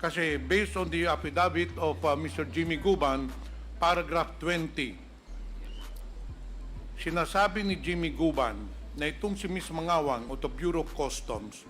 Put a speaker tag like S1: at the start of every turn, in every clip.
S1: Kasi based on the affidavit of uh, Mr. Jimmy Guban, paragraph 20, sinasabi ni Jimmy Guban na itong si Miss Mangawang o the Bureau of Customs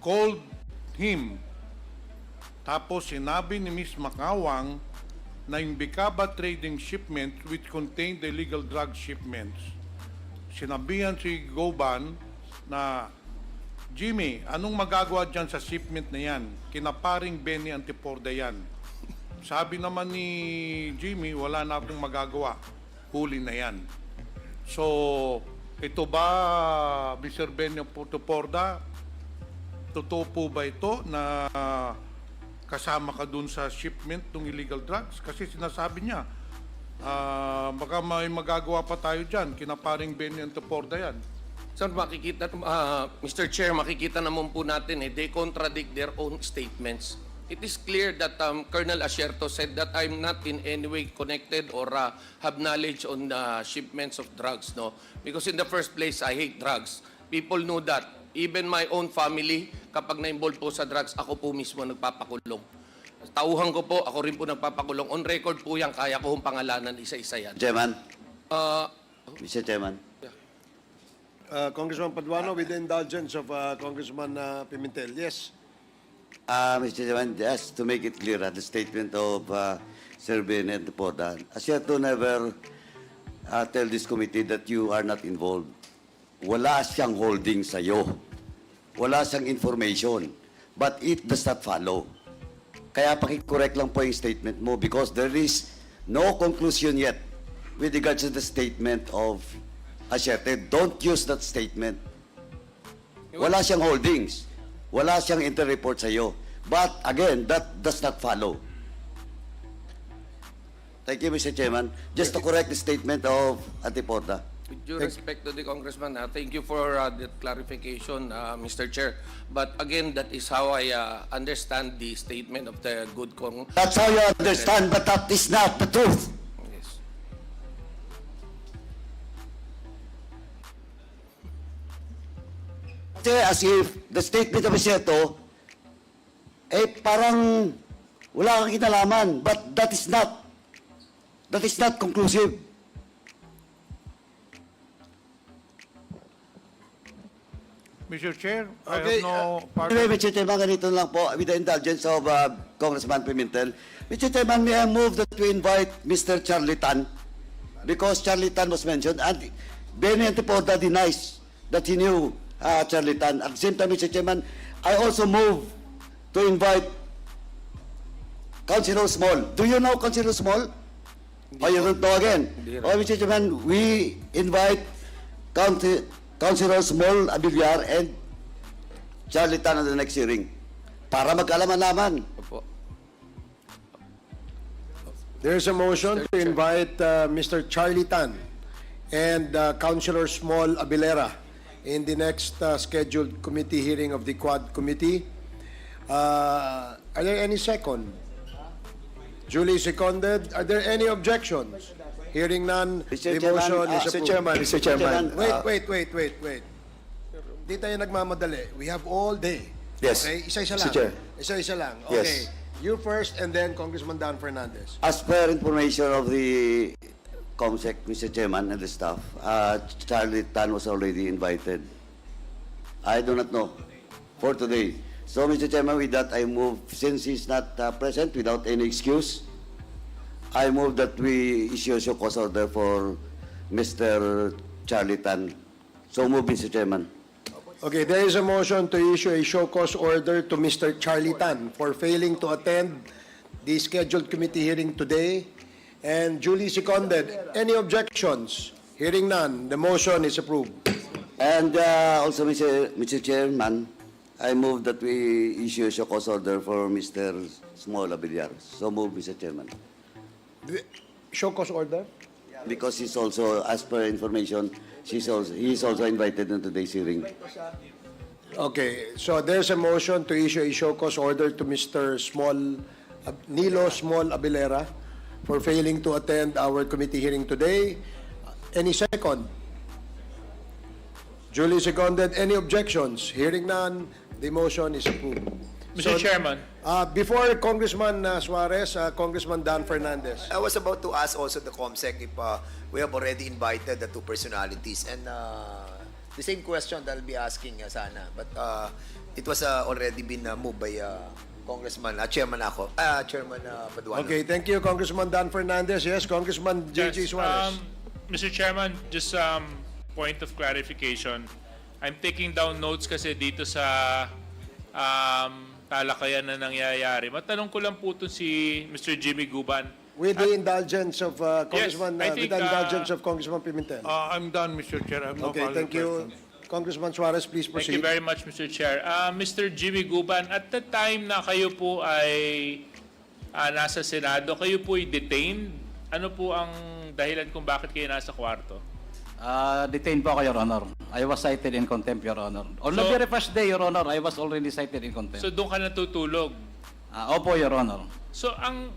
S1: called him. Tapos sinabi ni Miss Mangawang na yung Bicaba trading shipment which contained the illegal drug shipments. Sinabihan si Guban na Jimmy, anong magagawa dyan sa shipment na yan? Kinaparing Benny Antiporda yan. Sabi naman ni Jimmy, wala na akong magagawa. Huli na yan. So, ito ba, Mr. Benny Antiporda, totoo po ba ito na kasama ka dun sa shipment ng illegal drugs? Kasi sinasabi niya, ah, baka may magagawa pa tayo dyan. Kinaparing Benny Antiporda yan.
S2: Sir, makikita, ah, Mr. Chair, makikita naman po natin eh, they contradict their own statements. It is clear that um, Colonel Asierto said that I'm not in any way connected or uh, have knowledge on the shipments of drugs, no? Because in the first place, I hate drugs. People know that. Even my own family, kapag na-involve po sa drugs, ako po mismo nagpapakulong. Tauhan ko po, ako rin po nagpapakulong. On record po yan, kaya ko hong pangalanan isa-isa yan.
S3: Chairman,
S2: Uh,
S3: Mr. Chairman.
S4: Uh, Congressman Paduano, with the indulgence of uh, Congressman uh, Pimentel. Yes.
S3: Uh, Mr. Chairman, just to make it clear, uh, the statement of uh, Sir Bennett Poda, Asierto never uh, tell this committee that you are not involved. Wala siyang holding sa'yo. Wala siyang information. But it does not follow. Kaya pakicorrect lang po yung statement mo because there is no conclusion yet with regards to the statement of Asierto. Don't use that statement. Wala siyang holdings. Wala siyang inter-report sa'yo. But again, that does not follow. Thank you, Mr. Chairman. Just to correct the statement of Antiporta.
S2: With due respect to the congressman, uh, thank you for uh, that clarification, uh, Mr. Chair. But again, that is how I uh, understand the statement of the good con.
S3: That's how you understand, but that is not the truth. Kasi as if the statement of Iseto, eh parang wala kang kinalaman. But that is not, that is not conclusive.
S1: Mr. Chair, I
S4: Okay,
S1: have no part
S3: Anyway, Mr. Chairman, ganito lang po, with the indulgence of uh, Congressman Pimentel. Mr. Chairman, may I move that we invite Mr. Charlie Tan? Because Charlie Tan was mentioned, and Benny Antipoda denies that he knew uh, Charlie Tan. At the same time, Mr. Chairman, I also move to invite Councilor Small. Do you know Councilor Small? Or you don't know again?
S2: Hindi.
S3: Oh, Mr. Chairman, we invite Council, Councilor Small Abiliar and Charlie Tan at the next hearing. Para magkaalaman-laman.
S2: Opo.
S4: There's a motion to invite uh, Mr. Charlie Tan and uh, Councilor Small Abilera in the next uh, scheduled committee hearing of the Quad Committee. Uh, Are there any second? Julie seconded. Are there any objections? Hearing none,
S3: Mr.
S4: the
S3: Chairman,
S4: motion
S3: uh,
S4: is
S3: Mr.
S4: approved.
S3: Chairman, Mr. Chairman,
S4: Wait,
S3: uh,
S4: wait, wait, wait, wait. Di tayo nagmamadali. We have all day.
S3: Yes.
S4: Okay, isa-isa
S3: Mr.
S4: lang.
S3: Chair.
S4: Isa-isa lang.
S3: Yes.
S4: Okay. You first and then Congressman Dan Fernandez.
S3: As per information of the COMSEC, Mr. Chairman, and the staff, uh, Charlie Tan was already invited. I do not know for today. So, Mr. Chairman, with that, I move, since he's not uh, present without any excuse, I move that we issue a cause order for Mr. Charlie Tan. So move, Mr. Chairman.
S4: Okay, there is a motion to issue a show cause order to Mr. Charlie Tan for failing to attend the scheduled committee hearing today and duly seconded. Any objections? Hearing none, the motion is approved.
S3: And uh, also, Mr. Mr. Chairman, I move that we issue a show cause order for Mr. Small Abiliar. So move, Mr. Chairman.
S4: The- Show cause order?
S3: Because he's also, as per information, she's also, he's also invited in today's hearing.
S4: Okay, so there's a motion to issue a show cause order to Mr. Small, uh, Nilo Small Abilera for failing to attend our committee hearing today. Any second? Julie seconded. Any objections? Hearing none, the motion is approved.
S5: Mr.
S4: So,
S5: Chairman,
S4: Uh, before Congressman uh, Suarez, uh, Congressman Dan Fernandez.
S6: I was about to ask also the COMSEC if uh, we have already invited the two personalities. And uh, the same question that I'll be asking uh, sana. But uh, it was uh, already been uh, moved by uh, Congressman, uh, Chairman ako, uh, Chairman uh, Paduano.
S4: Okay, thank you, Congressman Dan Fernandez. Yes, Congressman J.J.
S5: Yes,
S4: Suarez.
S5: um, Mr. Chairman, just um, point of clarification. I'm taking down notes kasi dito sa um, talakayan na nangyayari. Matanong ko lang po to si Mr. Jimmy Guban.
S4: with the indulgence of uh, Congressman,
S5: I
S4: uh, with
S5: think,
S4: the
S5: uh,
S4: indulgence of Congressman Pimentel.
S1: Uh, I'm done, Mr. Chair. I have no
S4: Okay, thank you. Congressman Suarez, please
S5: Thank you
S4: proceed.
S5: very much, Mr. Chair. Uh, Mr. Jimmy Guban, at the time na kayo po ay ah, nasa Senado, kayo po ay detained. Ano po ang dahilan kung bakit kayo nasa kwarto?
S7: Uh, detained po ako, Your Honor. I was cited in contempt, Your Honor. On the
S5: So-
S7: very first day, Your Honor, I was already cited in contempt.
S5: So doon ka natutulog.
S7: Ah, opo, Your Honor.
S5: So ang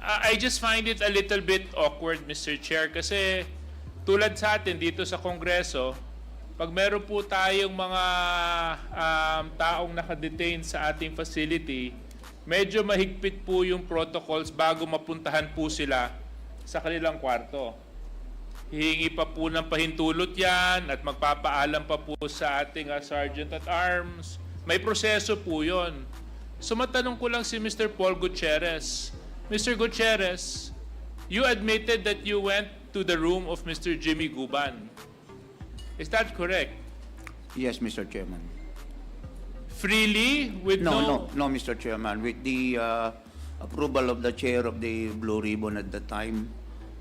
S5: I I just find it a little bit awkward Mr. Chair kasi tulad sa atin dito sa Kongreso, pag meron po tayong mga um, taong nakadetain sa ating facility, medyo mahigpit po yung protocols bago mapuntahan po sila sa kanilang kwarto. Hihingi pa po ng pahintulot yan at magpapaalam pa po sa ating uh, Sergeant at Arms. May proseso po yon. So matanong ko lang si Mr. Paul Gutierrez. Mr. Gutierrez, you admitted that you went to the room of Mr. Jimmy Guban. Is that correct?
S8: Yes, Mr. Chairman.
S5: Freely with
S8: No,
S5: no...
S8: no, no, Mr. Chairman. With the uh, approval of the chair of the Blue Ribbon at the time,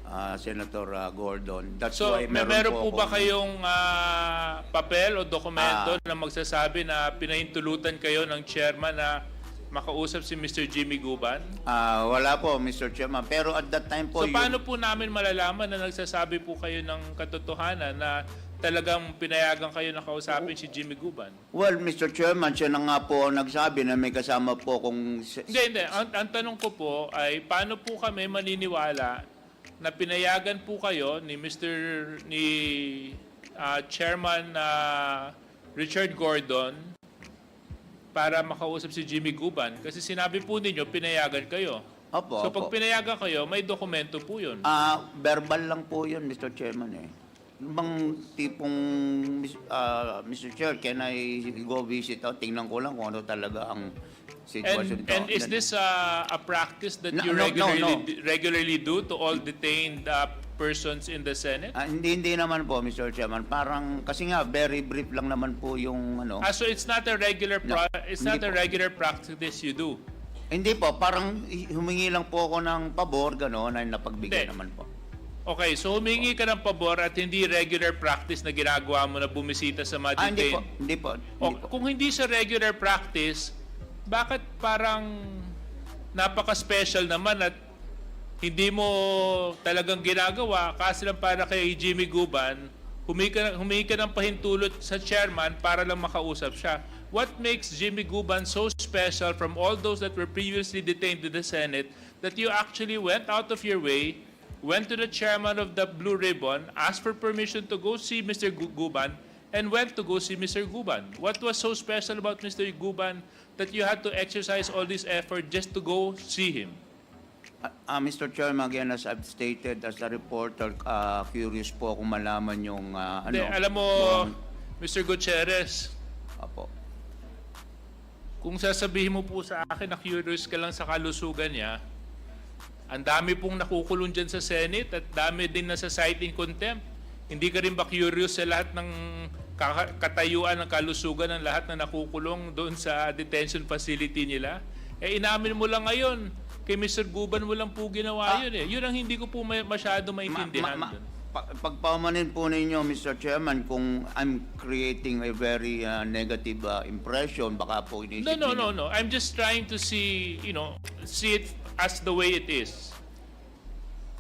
S8: uh, Senator uh, Gordon. That's
S5: So,
S8: why meron,
S5: meron po ba
S8: akong-
S5: kayong ah, papel o dokumento
S8: Ah.
S5: na magsasabi na pinahintulutan kayo ng chairman na makausap si Mr. Jimmy Guban?
S8: Ah, wala po, Mr. Chairman. Pero at that time po,
S5: So
S8: yun-
S5: paano po namin malalaman na nagsasabi po kayo ng katotohanan na talagang pinayagan kayo na kausapin si Jimmy Guban?
S8: Well, Mr. Chairman, siya na nga po ang nagsabi na may kasama po kung...
S5: Hindi, hindi. Ang, ang tanong ko po ay paano po kami maniniwala na pinayagan po kayo ni Mr. ni ah, Chairman ah, Richard Gordon para makausap si Jimmy Guban kasi sinabi po ninyo pinayagan kayo.
S8: Opo,
S5: so pag
S8: opo.
S5: pinayagan kayo, may dokumento po 'yun.
S8: Ah, verbal lang po yun, Mr. Chairman eh. Bang tipong, ah, Mr. Chair, can I go visit out? Tingnan ko lang kung ano talaga ang
S5: And
S8: sitwasyon dito.
S5: and is this uh, a practice that
S8: No,
S5: you
S8: no, no,
S5: regularly
S8: no.
S5: regularly do to all detained uh, persons in the Senate?
S8: Ah, hindi, hindi naman po, Mr. Chairman. Parang, kasi nga, very brief lang naman po yung ano.
S5: Ah, so it's not a regular
S8: No,
S5: it's not a
S8: po.
S5: regular practice you do.
S8: Hindi po, parang humingi lang po ako ng pabor, gano'n, ay napagbigay
S5: Hindi.
S8: naman po.
S5: Okay, so humingi ka ng pabor at hindi regular practice na ginagawa mo na bumisita sa mga
S8: Ah, hindi po,
S5: detained.
S8: hindi po.
S5: O,
S8: Hindi po.
S5: kung hindi sa regular practice, bakit parang napaka-special naman at hindi mo talagang ginagawa kasi lang para kay Jimmy Guban, humingi ka, humingi ka ng pahintulot sa chairman para lang makausap siya. What makes Jimmy Guban so special from all those that were previously detained in the Senate that you actually went out of your way, went to the chairman of the Blue Ribbon, asked for permission to go see Mr. Gu- Guban, and went to go see Mr. Guban? What was so special about Mr. Guban that you had to exercise all this effort just to go see him?
S8: Ah, ah, Mr. Chairman, again, as I've stated, as a reporter, ah, curious po kung malaman yung ah, ano.
S5: Hindi, alam mo,
S8: yung-
S5: Mr. Gutierrez,
S8: Apo.
S5: kung sasabihin mo po sa akin na curious ka lang sa kalusugan niya, ang dami pong nakukulong dyan sa Senate at dami din na sa site in contempt. Hindi ka rin ba curious sa lahat ng katayuan ng kalusugan ng lahat na nakukulong doon sa detention facility nila? Eh inamin mo lang ngayon, kay Mr. Guban mo lang po ginawa yun eh. Yun ang hindi ko po masyado
S8: Ma-
S5: maintindihan
S8: ma- ma-
S5: doon.
S8: pa- pagpamanin po ninyo, Mr. Chairman, kung I'm creating a very ah, negative ah, impression, baka po inisip
S5: No, no,
S8: ninyo-
S5: no, no. I'm just trying to see, you know, see it as the way it is.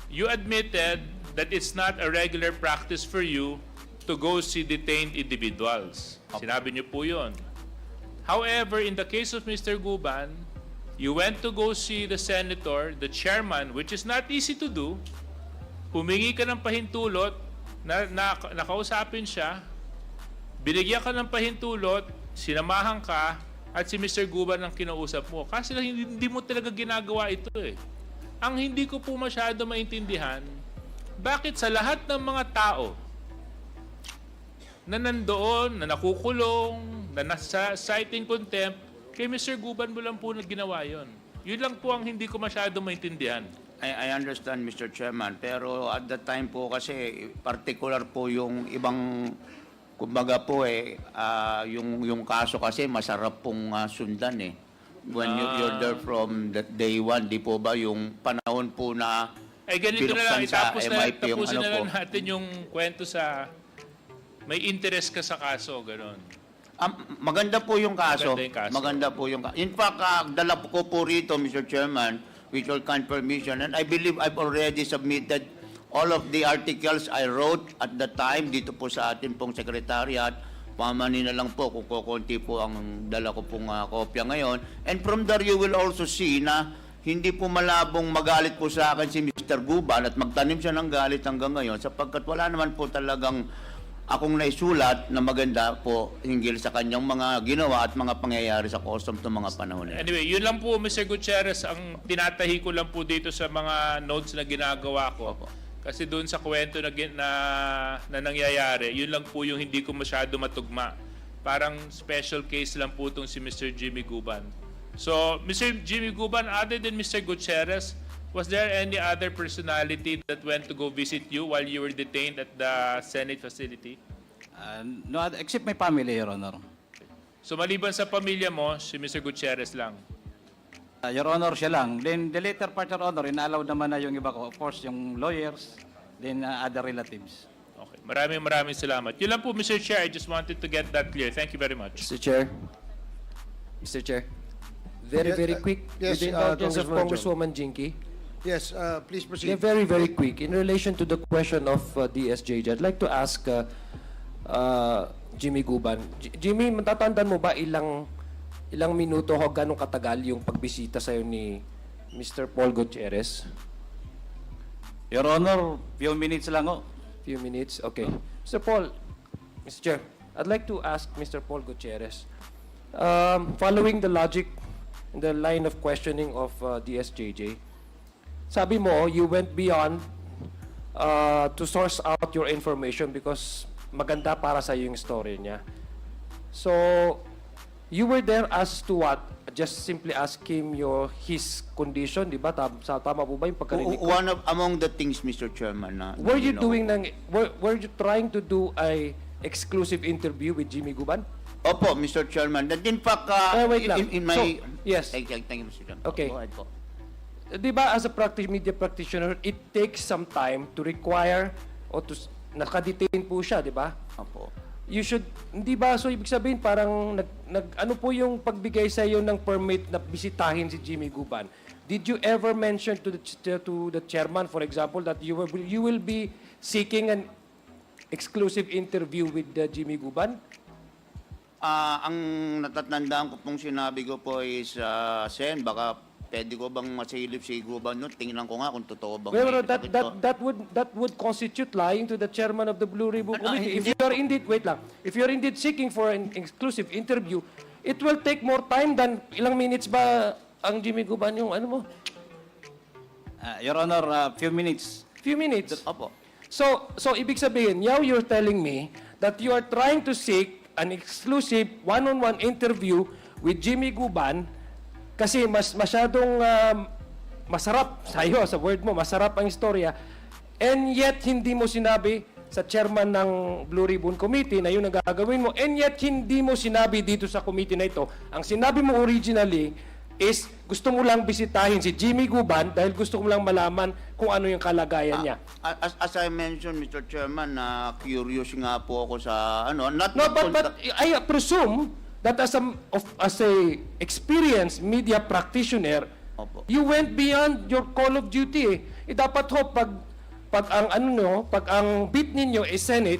S5: You admitted that it's not a regular practice for you to go see detained individuals. Sinabi niyo po yun. However, in the case of Mr. Guban, you went to go see the senator, the chairman, which is not easy to do. Humingi ka ng pahintulot, na, na, nakausapin siya, binigyan ka ng pahintulot, sinamahan ka, at si Mr. Guban ang kinausap mo. Kasi lang hindi, mo talaga ginagawa ito eh. Ang hindi ko po masyado maintindihan, bakit sa lahat ng mga tao na nandoon, na nakukulong, na nasa citing contempt, kay Mr. Guban mo lang po na ginawa yon. Yun lang po ang hindi ko masyado maintindihan.
S8: I, I understand, Mr. Chairman, pero at that time po kasi particular po yung ibang kumbaga po eh ah, yung yung kaso kasi masarap pong ah, sundan eh. When you, you're there from the day one, di po ba yung panahon po na
S5: Ay ganito na lang,
S8: pinuksan sa
S5: itapos na,
S8: MIP yung
S5: tapusin
S8: ano
S5: na lang natin yung kwento sa may interest ka sa kaso, gano'n.
S8: Ah, maganda po yung kaso.
S5: Maganda yung kaso.
S8: Maganda po yung kaso. In fact, ah, dala ko po rito, Mr. Chairman, with your kind permission, and I believe I've already submitted all of the articles I wrote at the time dito po sa atin pong secretariat. Pamani na lang po kung kukunti po ang dala ko pong ah, kopya ngayon. And from there, you will also see na hindi po malabong magalit po sa akin si Mr. Guban at magtanim siya ng galit hanggang ngayon sapagkat wala naman po talagang akong naisulat na maganda po hinggil sa kanyang mga ginawa at mga pangyayari sa customs ng mga panahon na.
S5: Anyway, yun lang po, Mr. Gutierrez, ang tinatahi ko lang po dito sa mga notes na ginagawa ko.
S8: Opo.
S5: Kasi doon sa kwento na, na, na nangyayari, yun lang po yung hindi ko masyado matugma. Parang special case lang po itong si Mr. Jimmy Guban. So, Mr. Jimmy Guban, other than Mr. Gutierrez, was there any other personality that went to go visit you while you were detained at the Senate facility?
S7: Uh, no, except my family, Your Honor.
S5: So, maliban sa pamilya mo, si Mr. Gutierrez lang.
S7: Uh, Your Honor, siya lang. Then the later part, Your Honor, inalaw naman na yung iba ko. Of course, yung lawyers, then uh, other relatives.
S5: Okay. Maraming maraming salamat. Yun lang po, Mr. Chair. I just wanted to get that clear. Thank you very much.
S9: Mr. Chair. Mr. Chair. Very,
S4: Yes,
S9: very
S4: uh,
S9: quick.
S4: yes,
S9: With the
S4: uh,
S9: indulgence of
S4: Congressman
S9: Congresswoman Jinky.
S4: Yes, uh, please
S9: Yeah,
S4: proceed.
S9: very, very quick. In relation to the question of uh, DSJ, I'd like to ask uh, uh, Jimmy Guban. J- Jimmy, matatandaan mo ba ilang ilang minuto o ganong katagal yung pagbisita sa'yo ni Mr. Paul Gutierrez?
S7: Your Honor, few minutes lang oh.
S9: Few minutes? Okay. Mr. Paul, Mr. Chair, I'd like to ask Mr. Paul Gutierrez, um, following the logic and the line of questioning of uh, DSJJ, sabi mo, you went beyond uh, to source out your information because maganda para sa yung story niya. So, you were there as to what? Just simply ask him your his condition, di ba? Tam, sa, tama po ba yung pagkarinig ko?
S8: One of among the things, Mr. Chairman, na
S9: Were you
S8: know-
S9: doing ng were, were you trying to do a exclusive interview with Jimmy Guban?
S8: Opo, Mr. Chairman. And in fact, uh,
S9: Eh, wait
S8: in,
S9: lang.
S8: in, my...
S9: So, yes.
S8: Thank, thank, thank you, Mr. Chairman.
S9: Okay.
S8: Go ahead po.
S9: Di ba as a practice media practitioner, it takes some time to require o to s- nakadetain po siya, di ba?
S8: Opo.
S9: You should, hindi ba, so ibig sabihin parang nag, nag ano po yung pagbigay sa iyo ng permit na bisitahin si Jimmy Guban? Did you ever mention to the to the chairman, for example, that you will you will be seeking an exclusive interview with uh, Jimmy Guban?
S8: Ah, ang natatandaan ko pong sinabi ko po is, uh, Sen, baka pwede ko bang masilip si Guban nun? Tingnan ko nga kung totoo bang
S9: Well,
S8: may
S9: that that that would that would constitute lying to the chairman of the Blue Ribbon
S8: Ah,
S9: Committee. If you are indeed wait lang, if you are indeed seeking for an exclusive interview, it will take more time than ilang minutes ba ang Jimmy Guban yung ano mo?
S7: Uh, Your Honor, uh, few minutes.
S9: Few minutes.
S8: Opo.
S9: So so ibig sabihin, now you're telling me that you are trying to seek an exclusive one-on-one interview with Jimmy Guban kasi mas masyadong um, masarap sa iyo, sa word mo, masarap ang istorya. And yet, hindi mo sinabi sa chairman ng Blue Ribbon Committee na yun ang gagawin mo. And yet, hindi mo sinabi dito sa committee na ito. Ang sinabi mo originally is gusto mo lang bisitahin si Jimmy Guban dahil gusto mo lang malaman kung ano yung kalagayan niya.
S8: Ah, As, as I mentioned, Mr. Chairman, na curious nga po ako sa ano, not
S9: No, but, but I presume that as a, of, as a experienced media practitioner,
S8: Opo.
S9: you went beyond your call of duty. Eh, Eh, dapat ho, pag, pag ang ano nyo, pag ang beat ninyo is Senate,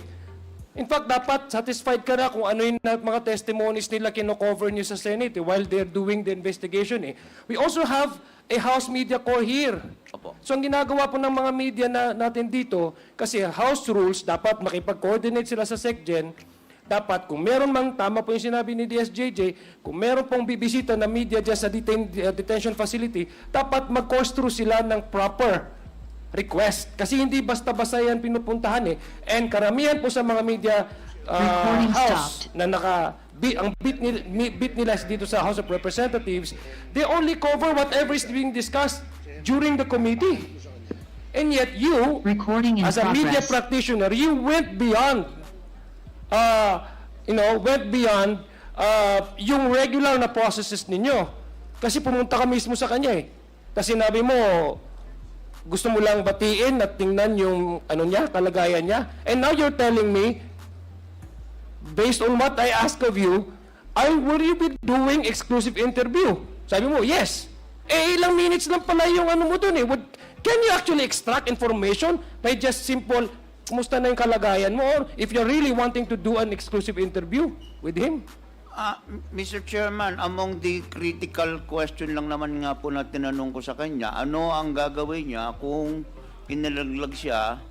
S9: in fact, dapat satisfied ka na kung ano yung na- mga testimonies nila kino-cover nyo sa Senate eh, while they're doing the investigation. Eh. We also have a House Media Corps here.
S8: Opo.
S9: So ang ginagawa po ng mga media na, natin dito, kasi House rules, dapat makipag-coordinate sila sa SecGen, dapat kung meron mang, tama po yung sinabi ni DSJJ, kung meron pong bibisita na media dyan sa detain- uh, detention facility, dapat mag-course through sila ng proper request. Kasi hindi basta-basta yan pinupuntahan eh. And karamihan po sa mga media uh, house na naka bi, ang bit, nil, mi- bit nila dito sa House of Representatives, they only cover whatever is being discussed during the committee. And yet you,
S10: Recording
S9: as a media
S10: progress.
S9: practitioner, you went beyond, uh, you know, went beyond uh, yung regular na processes ninyo. Kasi pumunta ka mismo sa kanya eh. Kasi sinabi mo, gusto mo lang batiin at tingnan yung ano niya, kalagayan niya. And now you're telling me, based on what I ask of you, I will you be doing exclusive interview? Sabi mo, yes. Eh, ilang minutes lang pala yung ano mo dun eh. Would, can you actually extract information by just simple, kumusta na yung kalagayan mo? Or if you're really wanting to do an exclusive interview with him?
S8: Ah, Mr. Chairman, among the critical question lang naman nga po na tinanong ko sa kanya, ano ang gagawin niya kung inalaglag siya,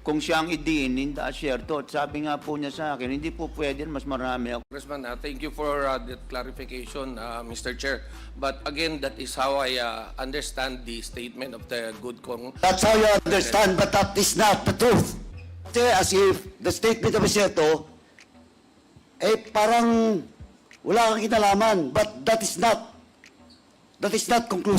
S8: kung siya ang idiin, hindi asyerto. At sabi nga po niya sa akin, hindi po pwede, mas marami ako.
S2: Congressman, uh, thank you for uh, that clarification, uh, Mr. Chair. But again, that is how I uh, understand the statement of the good con.
S3: That's how you understand, but that is not the truth. Kasi as if the statement of Seto, eh parang wala kang kinalaman, but that is not, that is not conclusive.